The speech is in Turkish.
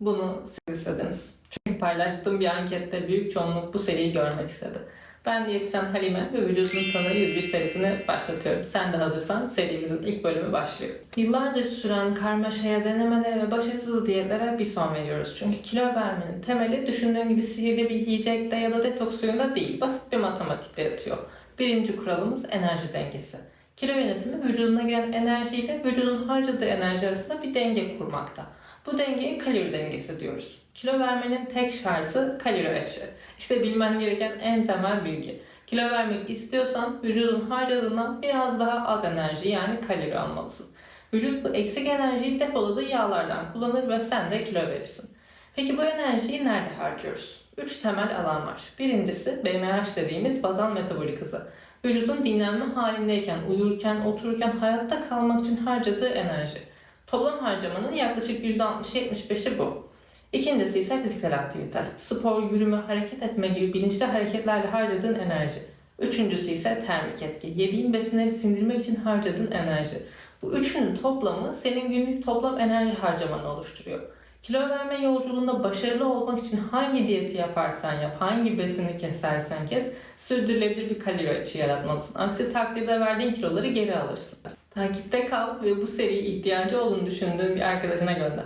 Bunu siz istediniz. Çünkü paylaştığım bir ankette büyük çoğunluk bu seriyi görmek istedi. Ben diyetisyen Halime ve Vücudun Tanığı 101 serisini başlatıyorum. Sen de hazırsan serimizin ilk bölümü başlıyor. Yıllardır süren karmaşaya, denemelere ve başarısız diyetlere bir son veriyoruz. Çünkü kilo vermenin temeli düşündüğün gibi sihirli bir yiyecekte ya da detoks suyunda değil, basit bir matematikte yatıyor. Birinci kuralımız enerji dengesi. Kilo yönetimi vücuduna giren enerji ile vücudun harcadığı enerji arasında bir denge kurmakta. Bu dengeye kalori dengesi diyoruz. Kilo vermenin tek şartı kalori açığı. İşte bilmen gereken en temel bilgi. Kilo vermek istiyorsan vücudun harcadığından biraz daha az enerji yani kalori almalısın. Vücut bu eksik enerjiyi depoladığı yağlardan kullanır ve sen de kilo verirsin. Peki bu enerjiyi nerede harcıyoruz? Üç temel alan var. Birincisi BMH dediğimiz bazal metabolik hızı. Vücudun dinlenme halindeyken, uyurken, otururken hayatta kalmak için harcadığı enerji. Toplam harcamanın yaklaşık %60-75'i bu. İkincisi ise fiziksel aktivite. Spor, yürüme, hareket etme gibi bilinçli hareketlerle harcadığın enerji. Üçüncüsü ise termik etki. Yediğin besinleri sindirmek için harcadığın enerji. Bu üçünün toplamı senin günlük toplam enerji harcamanı oluşturuyor. Kilo verme yolculuğunda başarılı olmak için hangi diyeti yaparsan yap, hangi besini kesersen kes, sürdürülebilir bir kalori açığı yaratmalısın. Aksi takdirde verdiğin kiloları geri alırsın. Takipte kal ve bu seriyi ihtiyacı olduğunu düşündüğün bir arkadaşına gönder.